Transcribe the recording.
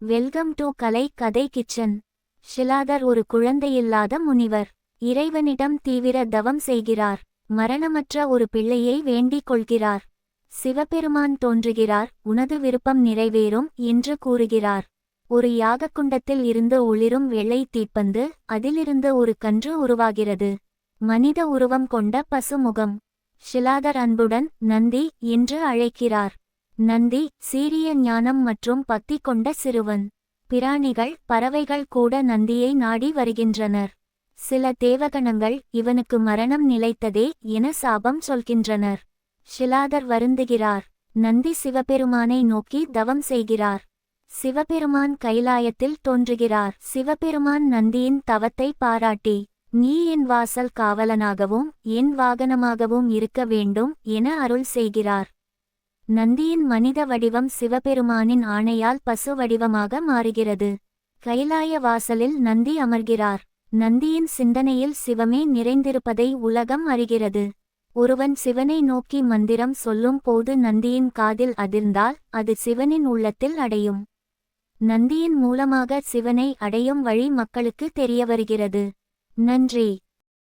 Welcome to கலை கதை kitchen. ஷிலாதர் ஒரு குழந்தையில்லாத முனிவர். இறைவனிடம் தீவிர தவம் செய்கிறார். மரணமற்ற ஒரு பிள்ளையை வேண்டிக் கொள்கிறார். சிவபெருமான் தோன்றுகிறார். உனது விருப்பம் நிறைவேறும் என்று கூறுகிறார். ஒரு யாகக்குண்டத்தில் இருந்து ஒளிரும் வெள்ளை தீப்பந்து அதிலிருந்து ஒரு கன்று உருவாகிறது. மனித உருவம் கொண்ட பசுமுகம். ஷிலாதர் அன்புடன் நந்தி என்று அழைக்கிறார். நந்தி சீரிய ஞானம் மற்றும் பக்தி கொண்ட சிறுவன். பிராணிகள் பறவைகள் கூட நந்தியை நாடி வருகின்றனர். சில தேவகணங்கள் இவனுக்கு மரணம் நிலைத்ததே என சாபம் சொல்கின்றனர். ஷிலாதர் வருந்துகிறார். நந்தி சிவபெருமானை நோக்கி தவம் செய்கிறார். சிவபெருமான் கைலாயத்தில் தோன்றுகிறார். சிவபெருமான் நந்தியின் தவத்தை பாராட்டி நீ என் வாசல் காவலனாகவும் என் வாகனமாகவும் இருக்க வேண்டும் என அருள் செய்கிறார். நந்தியின் மனித வடிவம் சிவபெருமானின் ஆணையால் பசு வடிவமாக மாறுகிறது. கைலாய வாசலில் நந்தி அமர்கிறார். நந்தியின் சிந்தனையில் சிவமே நிறைந்திருப்பதை உலகம் அறிகிறது. ஒருவன் சிவனை நோக்கி மந்திரம் சொல்லும் போது நந்தியின் காதில் அதிர்ந்தால் அது சிவனின் உள்ளத்தில் அடையும். நந்தியின் மூலமாக சிவனை அடையும் வழி மக்களுக்கு தெரியவருகிறது நன்றி.